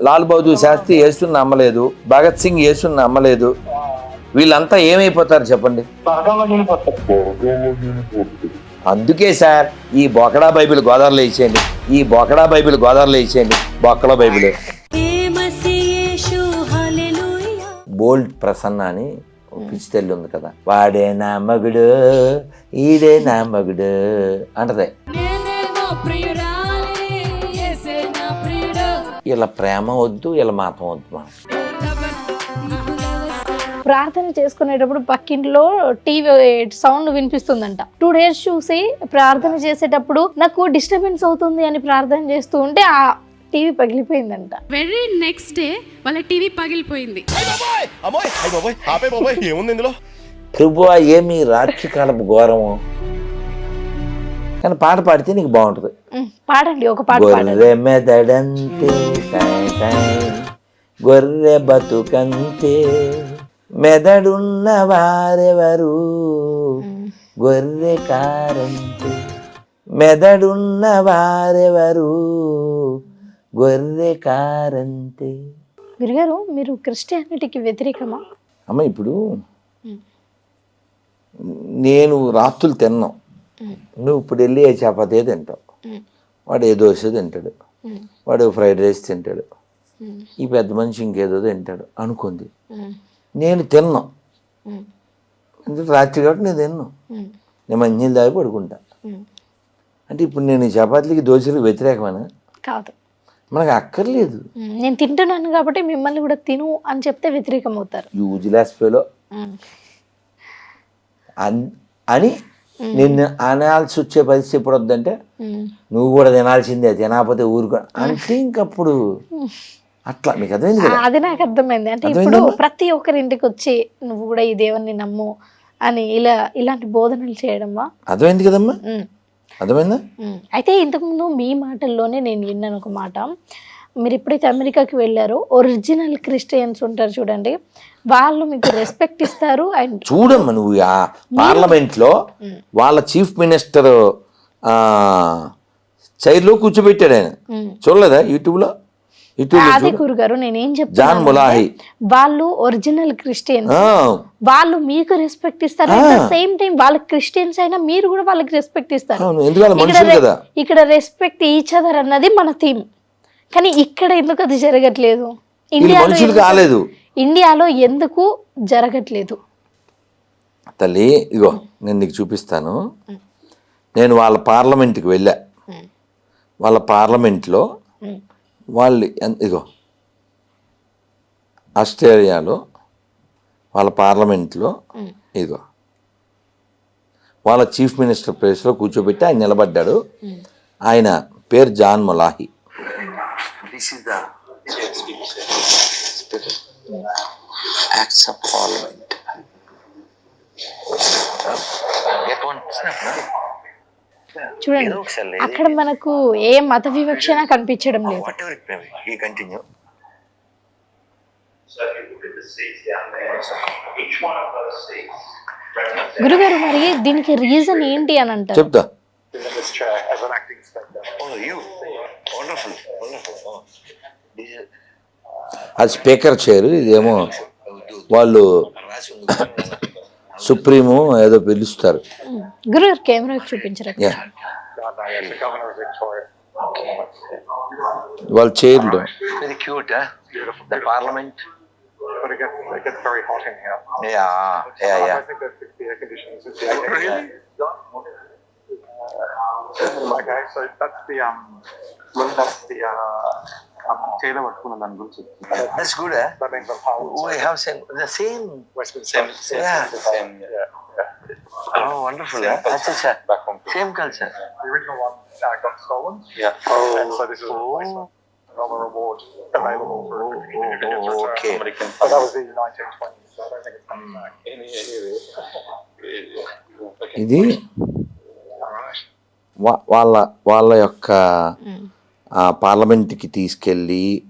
లాల్ బహదూర్ శాస్త్రి యేసుని నమ్మలేదు భగత్ సింగ్ యేసుని నమ్మలేదు. వీళ్ళంతా ఏమైపోతారు చెప్పండి? అందుకే సార్ ఈ బొకడా బైబిల్ గోదావరిలో ఇచ్చేయండి. ఈ బొకడా బైబిల్ గోదావరిలో ఇచ్చేయండి. బొక్కల బైబిల్. బోల్డ్ ప్రసన్న అని పిచ్చితెల్లి పిచ్చి ఉంది కదా. వాడే నా మగుడు ఈడే నా మగుడు అంటదే. ఇలా ప్రేమ వద్దు ఇలా మాతం వద్దు మనం. ప్రార్థన చేసుకునేటప్పుడు పక్కింట్లో టీవీ సౌండ్ వినిపిస్తుందంట. టూ డేస్ చూసి ప్రార్థన చేసేటప్పుడు నాకు డిస్టర్బెన్స్ అవుతుంది అని ప్రార్థన చేస్తూ ఉంటే ఆ టీవీ పగిలిపోయిందంట. వెరీ నెక్స్ట్ డే వాళ్ళ టీవీ పగిలిపోయింది. అమ్మాయి! అయ్యి బాబాయ్! ఆపే బాబాయ్! ఏముంది ఇందులో? ప్రభు ఏమి రాత్రి కాలపు ఘోరము? కానీ పాట పాడితే నీకు బాగుంటుంది. పాడండి ఒక పాట గొర్రె మెదడంతే. గొర్రె బతుకంతే. మెదడున్న వారెవరు గొర్రె కారంతే. మెదడున్న వారెవరు గొర్రె కారంతే. గురుగారు మీరు క్రిస్టియానిటీకి వ్యతిరేకమా? అమ్మ ఇప్పుడు నేను రాత్రులు తిన్నాం. నువ్వు ఇప్పుడు వెళ్ళి ఏ చపాతీ తింటావు? వాడు ఏ దోశ తింటాడు. వాడు ఫ్రైడ్ రైస్ తింటాడు. ఈ పెద్ద మనిషి ఇంకేదో తింటాడు అనుకుంది. నేను తిన్నాం. ఎందుకంటే రాత్రి కాబట్టి నేను తిన్నాను నేను మంచినీళ్ళు తాగి పడుకుంటా. అంటే ఇప్పుడు నేను చపాతీలకి దోశలకు వ్యతిరేకమైన? కాదు. మనకు అక్కర్లేదు. నేను తింటున్నాను కాబట్టి మిమ్మల్ని కూడా తిను అని చెప్తే వ్యతిరేకం అవుతారు యూజ్లెస్ ఫెలో అని నిన్ను అనాల్సి వచ్చే పరిస్థితి ఎప్పుడు వద్దంటే. నువ్వు కూడా తినాల్సిందే తినకపోతే ఊరుకో అంటే ఇంకప్పుడు అట్లా మీకు అర్థమైంది కదా? అది నాకు అర్థమైంది. అంటే ఇప్పుడు? ప్రతి ఒక్కరి ఇంటికి వచ్చి నువ్వు కూడా ఈ దేవుణ్ణి నమ్ము అని ఇలా ఇలాంటి బోధనలు చేయడమా అర్థమైంది కదమ్మా? అర్థమైందా. అయితే ఇంతకుముందు మీ మాటల్లోనే నేను విన్నాను ఒక మాట. మీరు ఎప్పుడైతే అమెరికాకి వెళ్ళారో ఒరిజినల్ క్రిస్టియన్స్ ఉంటారు చూడండి వాళ్ళు మీకు రెస్పెక్ట్ ఇస్తారు అండ్ చూడమ్మా నువ్వు ఆ పార్లమెంట్లో వాళ్ళ చీఫ్ మినిస్టర్ చైర్లో కూర్చోబెట్టాడు ఆయన. చూడలేదా యూట్యూబ్లో? అదే గురుగారు నేనేం చెప్తాను వాళ్ళు ఒరిజినల్ క్రిస్టియన్స్. వాళ్ళు మీకు రెస్పెక్ట్ ఇస్తారు సేమ్ టైం వాళ్ళకి క్రిస్టియన్స్ అయినా మీరు కూడా వాళ్ళకి రెస్పెక్ట్ ఇస్తారు. ఇక్కడ రెస్పెక్ట్ ఈచ్ అదర్ అన్నది మన థీమ్ కానీ ఇక్కడ ఎందుకు అది జరగట్లేదు? ఇండియాలో మనుషులు ఎందుకు- కాలేదు. ఇండియాలో ఎందుకు జరగట్లేదు? తల్లి ఇగో నేను నీకు చూపిస్తాను. నేను వాళ్ళ పార్లమెంట్కి వెళ్ళా. వాళ్ళ పార్లమెంట్లో వాళ్ళు ఎన్- ఇగో ఆస్ట్రేలియాలో వాళ్ళ పార్లమెంట్లో ఇగో వాళ్ళ చీఫ్ మినిస్టర్ ప్లేస్లో కూర్చోబెట్టి ఆయన నిలబడ్డాడు. ఆయన పేరు జాన్ మొలాహి. సీదా చూడండి అక్కడ మనకు ఏ మత వివక్షణ కనిపించడం లేదు. గురుగారు మరి దీనికి రీజన్ ఏంటి అని అంటారు? చెప్తా. In this chair as an acting inspector. Oh, you. Wonderful, wonderful. Oh. అది స్పీకర్ చైర్ ఇదేమో వాళ్ళు సుప్రీము ఏదో పిలుస్తారు గురుగారు కెమెరా చూపించరు. వాళ్ళ చైర్లు very cute the parliament But it gets, it gets very hot in here. Yeah yeah I yeah don't think they've fixed the air conditioners. Conditioners. Okay, so that's the um, well, that's the uh, um, Taylor Watson and That's good, eh? That. We have same, the same. Westminster. Same, same, yeah. Same, same, yeah. yeah. Oh, wonderful, same? Eh? That's it. Back home. Too. Same culture. The original one uh, got stolen. Yeah. Oh. And so this is oh. a reward available oh, for oh, oh, okay. Somebody can that was the 1920s, so I don't think it's coming back. వాళ్ళ వాళ్ళ యొక్క పార్లమెంట్కి తీసుకెళ్ళి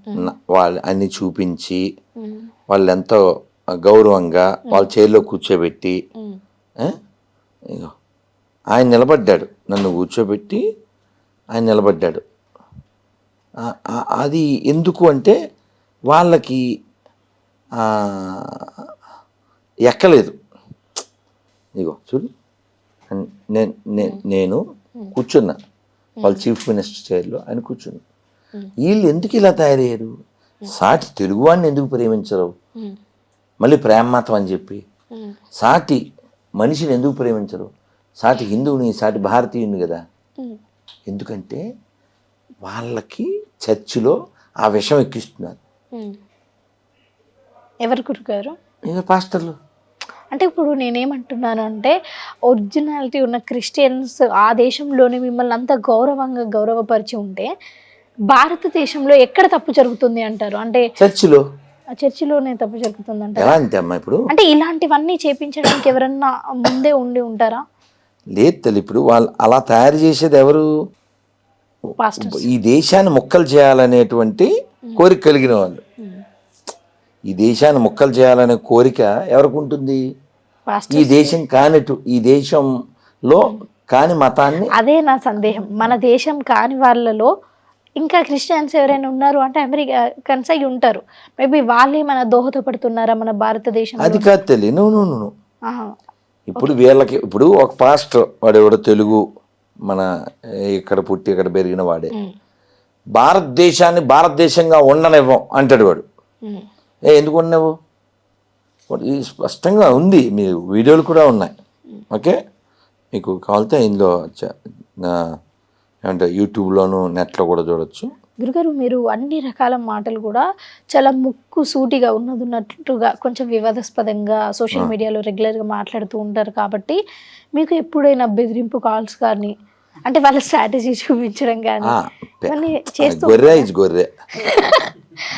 వాళ్ళ అన్ని చూపించి వాళ్ళు ఎంతో గౌరవంగా వాళ్ళ చైర్లో కూర్చోబెట్టి ఆయన నిలబడ్డాడు. నన్ను కూర్చోబెట్టి ఆయన నిలబడ్డాడు. అది ఎందుకు అంటే వాళ్ళకి ఎక్కలేదు. ఇగో చూడు. నేను నేను కూర్చున్నా. వాళ్ళ చీఫ్ మినిస్టర్ చైర్లో ఆయన కూర్చున్నా. వీళ్ళు ఎందుకు ఇలా తయారయ్యారు? సాటి తెలుగువాడిని ఎందుకు ప్రేమించరు? మళ్ళీ ప్రేమమాతం అని చెప్పి. సాటి మనిషిని ఎందుకు ప్రేమించరు? సాటి హిందువుని సాటి భారతీయుని కదా. ఎందుకంటే వాళ్ళకి చర్చిలో ఆ విషం ఎక్కిస్తున్నారు. ఎవరు గురుగారు? పాస్టర్లు. అంటే ఇప్పుడు నేనేమంటున్నాను అంటే ఒరిజినాలిటీ ఉన్న క్రిస్టియన్స్ ఆ దేశంలోనే మిమ్మల్ని అంత గౌరవంగా గౌరవపరిచి ఉంటే భారతదేశంలో ఎక్కడ తప్పు జరుగుతుంది అంటారు? అంటే చర్చిలో. ఆ చర్చిలోనే తప్పు జరుగుతుంది అంటారు అమ్మా ఇప్పుడు? అంటే ఇలాంటివన్నీ చేపించడానికి ఎవరన్నా ముందే ఉండి ఉంటారా? లేదు తల్లి ఇప్పుడు వాళ్ళు అలా తయారు చేసేది ఎవరు? పాస్టర్ ఈ దేశాన్ని ముక్కలు చేయాలనేటువంటి కోరిక కలిగిన వాళ్ళు. ఈ దేశాన్ని ముక్కలు చేయాలనే కోరిక ఎవరికి ఉంటుంది ఈ దేశం కానిటు ఈ దేశంలో కాని మతాన్ని అదే నా సందేహం. మన దేశం కాని వాళ్ళలో ఇంకా క్రిస్టియన్స్ ఎవరైనా ఉన్నారు అంటే అమెరికన్స్ అయి ఉంటారు. మేబీ వాళ్ళే మన దోహదపడుతున్నారా మన భారతదేశంలో? అది కాదు తల్లి. నువ్వు. ఇప్పుడు వీళ్ళకి ఇప్పుడు ఒక పాస్టర్ వాడు ఎవడో తెలుగు మన ఇక్కడ పుట్టి ఇక్కడ పెరిగిన వాడే. భారతదేశాన్ని భారతదేశంగా ఉండనివ్వం అంటాడు వాడు. ఏ ఎందుకు ఇది స్పష్టంగా ఉంది మీ వీడియోలు కూడా ఉన్నాయి. ఓకే? మీకు కావాలితే ఇందులో ఏమంటే యూట్యూబ్లోను నెట్లో కూడా చూడొచ్చు. గురుగారు మీరు అన్ని రకాల మాటలు కూడా చాలా ముక్కు సూటిగా ఉన్నది ఉన్నట్టుగా కొంచెం వివాదాస్పదంగా సోషల్ మీడియాలో రెగ్యులర్గా మాట్లాడుతూ ఉంటారు కాబట్టి మీకు ఎప్పుడైనా బెదిరింపు కాల్స్ కానీ అంటే వాళ్ళ స్ట్రాటజీ చూపించడం కానీ గొర్రె ఇస్ గొర్రె.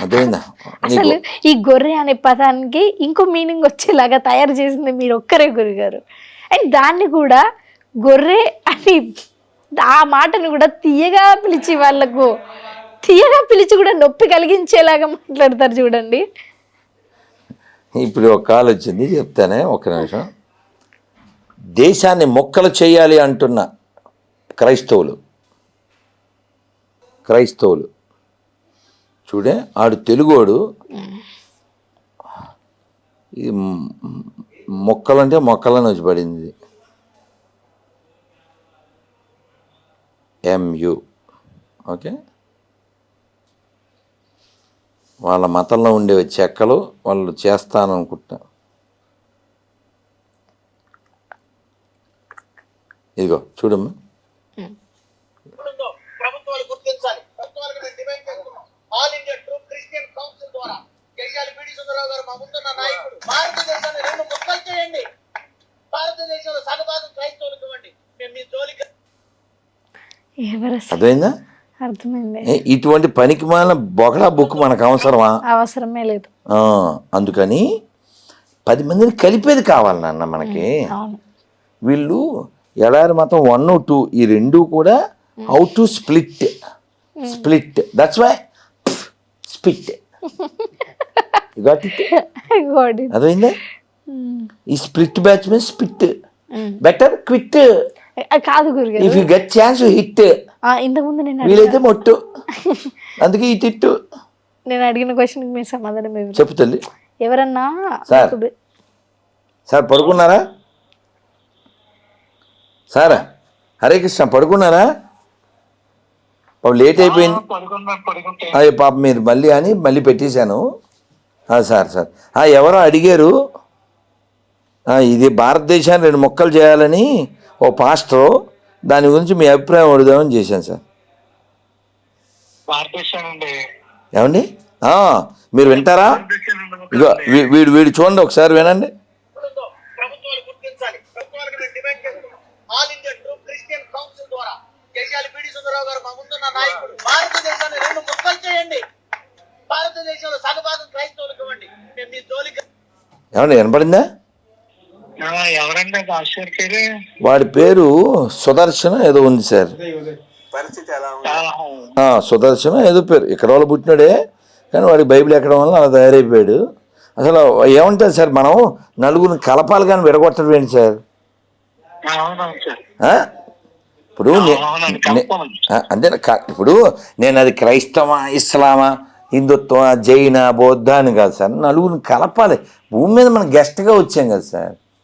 అర్థమైందా? అసలు ఈ గొర్రె అనే పదానికి ఇంకో మీనింగ్ వచ్చేలాగా తయారు చేసింది మీరు ఒక్కరే గురుగారు. అండ్ దాన్ని కూడా గొర్రె అని ఆ మాటను కూడా తీయగా పిలిచి వాళ్ళకు తీయగా పిలిచి కూడా నొప్పి కలిగించేలాగా మాట్లాడతారు చూడండి. ఇప్పుడు ఒక కాల్ వచ్చింది చెప్తానే ఒక నిమిషం. దేశాన్ని మొక్కలు చేయాలి అంటున్న క్రైస్తవులు. క్రైస్తవులు. చూడే? ఆడు తెలుగోడు. ఇది మొక్కలంటే మొక్కలని వచ్చి పడింది. ఎంయు ఓకే? వాళ్ళ మతంలో ఉండే చెక్కలు వాళ్ళు చేస్తాననుకుంటా. ఇదిగో చూడమ్మా. కేసీఆర్ పిడి సుందరరావు గారు మా ముందున్న నాయకుడు. భారతదేశాన్ని రెండు ముక్కలు చేయండి. భారతదేశంలో సగభాగం క్రైస్తవులకు ఇవ్వండి. మేము మీ జోలికి అర్థమైందా? అర్థమైంది. ఏ, ఇటువంటి పనికి మాలిన బొగడా బుక్ మనకు అవసరమా? అవసరమే లేదు. ఆ, అందుకని పది మందిని కలిపేది కావాలి నాన్న మనకి. అవును. వీళ్ళు ఎడారి మతం వన్ టూ ఈ రెండు కూడా how to split split that's why spit. అదైందా ఈ స్ప్లిట్ బ్యాచ్ మీద స్పిట్ బెటర్ క్విట్ కాదు గురుగారు. If you get chance hit ఆ, ఇంతకుముందు నేను వీలైతే మొట్టు. అందుకే ఈ తిట్టు. నేను అడిగిన క్వశ్చన్కి మీ సమాధానం చెప్పు తల్లి. ఎవరన్నా సార్. సార్ పడుకున్నారా? సార్? హరే కృష్ణ పడుకున్నారా? పాపం లేట్ అయిపోయింది. పాప మీరు మళ్ళీ అని మళ్ళీ పెట్టేశాను. Sir sir. ఆ, ఎవరో అడిగారు ఆ, ఇది భారతదేశాన్ని రెండు మొక్కలు చేయాలని ఓ పాస్టర్ దాని గురించి మీ అభిప్రాయం అడుగుదామని చేశాను సార్. ఏమండి? ఆ, మీరు వింటారా? ఇగో వీడు వీడు చూడండి ఒకసారి వినండి. ఉందో ప్రభుత్వాలు గుర్తించాలి. ప్రభుత్వాలకు మేము డిమాండ్ చేస్తున్నాం all India true Christian council ద్వారా కేసీఆర్ పిడి సుందరరావు గారు మా ముందున్న నాయకుడు. భారతదేశాన్ని రెండు ముక్కలు చేయండి. భారతదేశంలో సగభాగం ఏమండి వినపడిందా? వాడి పేరు సుదర్శన ఏదో ఉంది సార్. సుదర్శన ఏదో పేరు. ఇక్కడ వాళ్ళు పుట్టినాడే కానీ వాడికి బైబిల్ ఎక్కడం వల్ల అలా తయారైపోయాడు. అసలు ఏమంటుంది సార్ మనం నలుగురిని కలపాలి కానీ విడగొట్టడం ఏంటి సార్? ఇప్పుడు క- ఇప్పుడు నేను అది క్రైస్తవా ఇస్లామా? హిందుత్వం జైన బౌద్ధ అని కాదు సార్ నలుగురిని కలపాలి. భూమి మీద మనం గెస్ట్గా వచ్చాం కదా సార్.